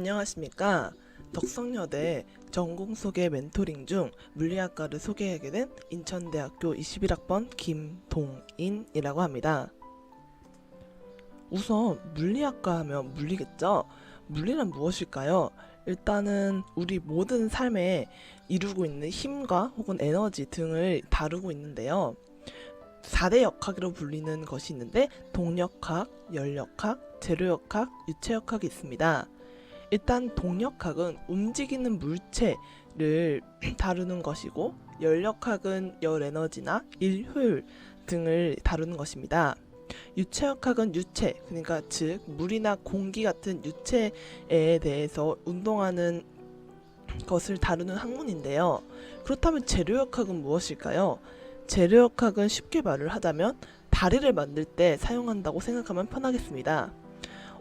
안녕하십니까. 덕성여대 전공 소개 멘토링 중 물리학과를 소개하게 된 인천대학교 21학번 김동인이라고 합니다. 우선 물리학과 하면 물리겠죠? 물리란 무엇일까요? 일단은 우리 모든 삶에 이루고 있는 힘과 혹은 에너지 등을 다루고 있는데요. 4대 역학으로 불리는 것이 있는데 동력학, 열역학, 재료역학, 유체역학이 있습니다. 일단 동력학은 움직이는 물체를 다루는 것이고 열역학은 열 에너지나 일 효율 등을 다루는 것입니다. 유체역학은 유체, 그러니까 즉 물이나 공기 같은 유체에 대해서 운동하는 것을 다루는 학문인데요. 그렇다면 재료역학은 무엇일까요? 재료역학은 쉽게 말을 하자면 다리를 만들 때 사용한다고 생각하면 편하겠습니다.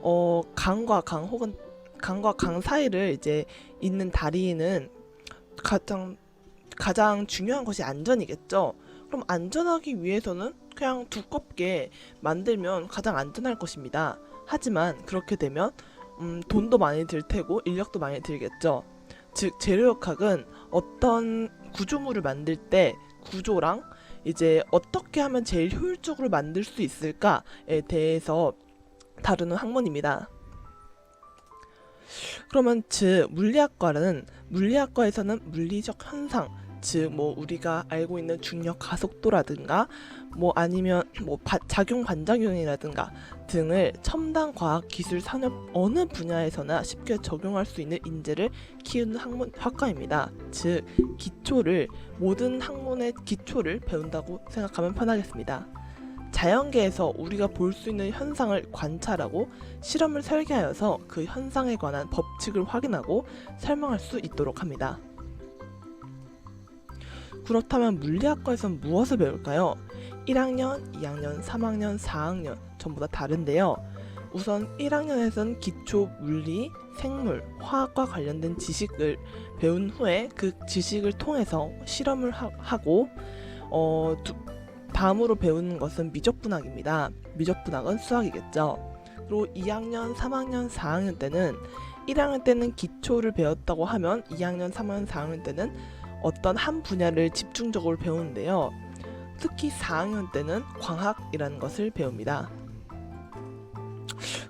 어, 강과 강 혹은 강과 강 사이를 이제 있는 다리는 가장 가장 중요한 것이 안전이겠죠. 그럼 안전하기 위해서는 그냥 두껍게 만들면 가장 안전할 것입니다. 하지만 그렇게 되면 음, 돈도 많이 들 테고 인력도 많이 들겠죠. 즉 재료역학은 어떤 구조물을 만들 때 구조랑 이제 어떻게 하면 제일 효율적으로 만들 수 있을까에 대해서 다루는 학문입니다. 그러면 즉 물리학과는 물리학과에서는 물리적 현상 즉 뭐 우리가 알고 있는 중력 가속도라든가 뭐 아니면 뭐 바- 작용 반작용이라든가 등을 첨단 과학 기술 산업 어느 분야에서나 쉽게 적용할 수 있는 인재를 키우는 학문 학과입니다. 즉 기초를 모든 학문의 기초를 배운다고 생각하면 편하겠습니다. 자연계에서 우리가 볼 수 있는 현상을 관찰하고 실험을 설계하여서 그 현상에 관한 법칙을 확인하고 설명할 수 있도록 합니다. 그렇다면 물리학과에선 무엇을 배울까요? 1학년, 2학년, 3학년, 4학년 전부 다 다른데요. 우선 1학년에선 기초 물리, 생물, 화학과 관련된 지식을 배운 후에 그 지식을 통해서 실험을 하, 고 어, 두, 다음으로 배우는 것은 미적분학입니다. 미적분학은 수학이겠죠. 그리고 2학년, 3학년, 4학년 때는 1학년 때는 기초를 배웠다고 하면 2학년, 3학년, 4학년 때는 어떤 한 분야를 집중적으로 배우는데요. 특히 4학년 때는 광학이라는 것을 배웁니다.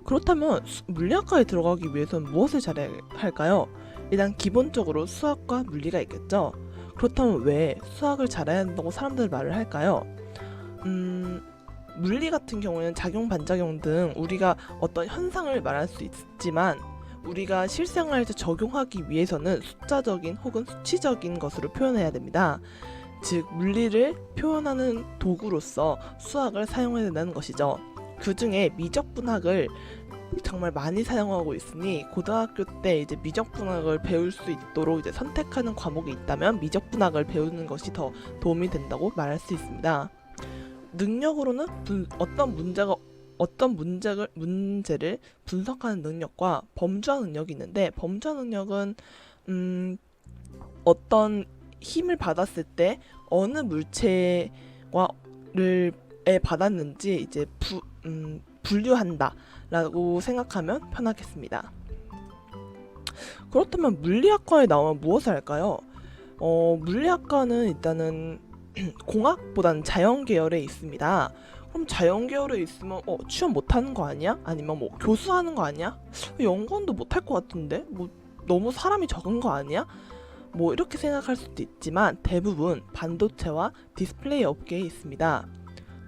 그렇다면 수- 물리학과에 들어가기 위해서는 무엇을 잘해야 할까요? 일단 기본적으로 수학과 물리가 있겠죠. 그렇다면 왜 수학을 잘해야 한다고 사람들 말을 할까요? 음, 물리 같은 경우에는 작용 반작용 등 우리가 어떤 현상을 말할 수 있지만 우리가 실생활에서 적용하기 위해서는 숫자적인 혹은 수치적인 것으로 표현해야 됩니다. 즉 물리를 표현하는 도구로서 수학을 사용해야 된다는 것이죠. 그 중에 미적분학을 정말 많이 사용하고 있으니 고등학교 때 이제 미적분학을 배울 수 있도록 이제 선택하는 과목이 있다면 미적분학을 배우는 것이 더 도움이 된다고 말할 수 있습니다. 능력으로는 분- 어떤 문제가 어떤 문제를 문제를 분석하는 능력과 범주화 능력이 있는데 범주화 능력은 음, 어떤 힘을 받았을 때 어느 물체와를 에 받았는지 이제 부, 음, 분류한다라고 생각하면 편하겠습니다. 그렇다면 물리학과에 나오면 무엇을 할까요? 어, 물리학과는 일단은 공학보다는 자연 계열에 있습니다. 그럼 자연 계열에 있으면 어, 취업 못하는 거 아니야? 아니면 뭐 교수하는 거 아니야? 연구원도 못할 것 같은데? 뭐 너무 사람이 적은 거 아니야? 뭐 이렇게 생각할 수도 있지만 대부분 반도체와 디스플레이 업계에 있습니다.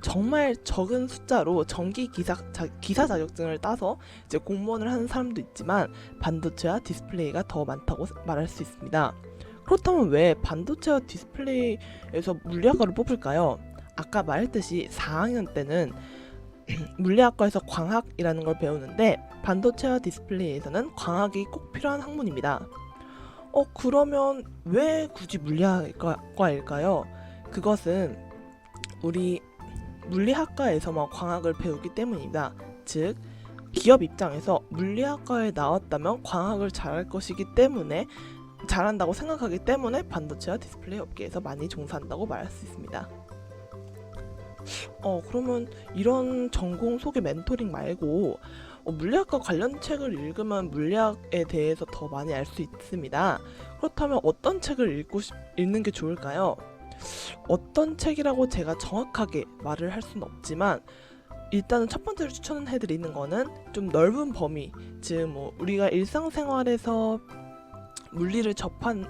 정말 적은 숫자로 전기 기사, 자, 기사 자격증을 따서 이제 공무원을 하는 사람도 있지만 반도체와 디스플레이가 더 많다고 말할 수 있습니다. 그렇다면 왜 반도체와 디스플레이에서 물리학과를 뽑을까요? 아까 말했듯이 4학년 때는 물리학과에서 광학이라는 걸 배우는데 반도체와 디스플레이에서는 광학이 꼭 필요한 학문입니다. 어 그러면 왜 굳이 물리학과일까요? 그것은 우리 물리학과에서만 광학을 배우기 때문입니다. 즉 기업 입장에서 물리학과에 나왔다면 광학을 잘할 것이기 때문에 잘한다고 생각하기 때문에 반도체와 디스플레이 업계에서 많이 종사한다고 말할 수 있습니다. 어, 그러면 이런 전공 소개 멘토링 말고 어, 물리학과 관련 책을 읽으면 물리학에 대해서 더 많이 알 수 있습니다. 그렇다면 어떤 책을 읽고 싶, 읽는 게 좋을까요? 어떤 책이라고 제가 정확하게 말을 할 수는 없지만 일단은 첫 번째로 추천해 드리는 거는 좀 넓은 범위, 즉 뭐 우리가 일상생활에서 물리를 접한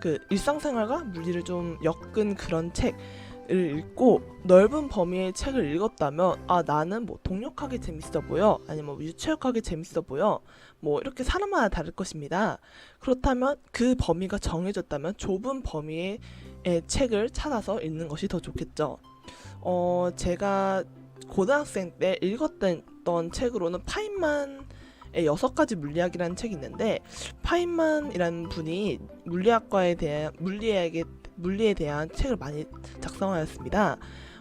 그 일상생활과 물리를 좀 엮은 그런 책을 읽고 넓은 범위의 책을 읽었다면 아 나는 뭐 동력학이 재밌어 보여 아니면 뭐 유체역학이 재밌어 보여 뭐 이렇게 사람마다 다를 것입니다. 그렇다면 그 범위가 정해졌다면 좁은 범위의 의 책을 찾아서 읽는 것이 더 좋겠죠. 어 제가 고등학생 때 읽었던 책으로는 파인만의 여섯 가지 물리학이라는 책이 있는데 파인만이라는 분이 물리학과에 대한 물리학에 물리에 대한 책을 많이 작성하였습니다.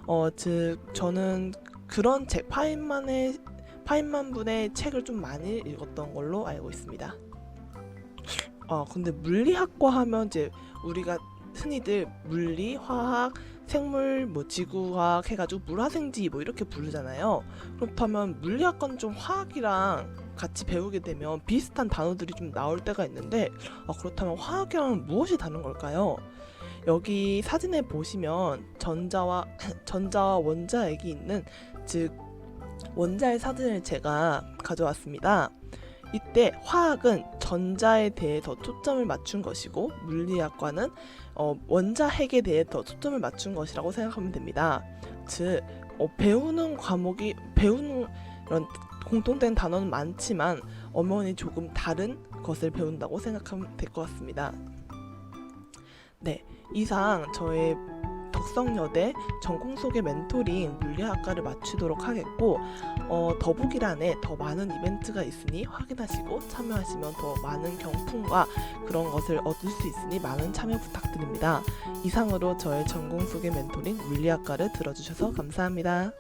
어, 즉 저는 그런 책 파인만의 파인만 분의 책을 좀 많이 읽었던 걸로 알고 있습니다. 아 근데 물리학과 하면 이제 우리가 흔히들 물리, 화학, 생물, 뭐 지구화학 해가지고 물화생지 뭐 이렇게 부르잖아요. 그렇다면 물리학과는 좀 화학이랑 같이 배우게 되면 비슷한 단어들이 좀 나올 때가 있는데 아, 그렇다면 화학이랑 무엇이 다른 걸까요? 여기 사진에 보시면 전자와 전자와 원자핵이 있는 즉 원자의 사진을 제가 가져왔습니다. 이때 화학은 전자에 대해 더 초점을 맞춘 것이고 물리학과는 어, 원자핵에 대해 더 초점을 맞춘 것이라고 생각하면 됩니다. 즉 어, 배우는 과목이 배우는 이런 공통된 단어는 많지만 엄연히 조금 다른 것을 배운다고 생각하면 될 것 같습니다. 네, 이상 저의 덕성여대 전공 소개 멘토링 물리학과를 마치도록 하겠고 어, 더보기란에 더 많은 이벤트가 있으니 확인하시고 참여하시면 더 많은 경품과 그런 것을 얻을 수 있으니 많은 참여 부탁드립니다. 이상으로 저의 전공 소개 멘토링 물리학과를 들어주셔서 감사합니다.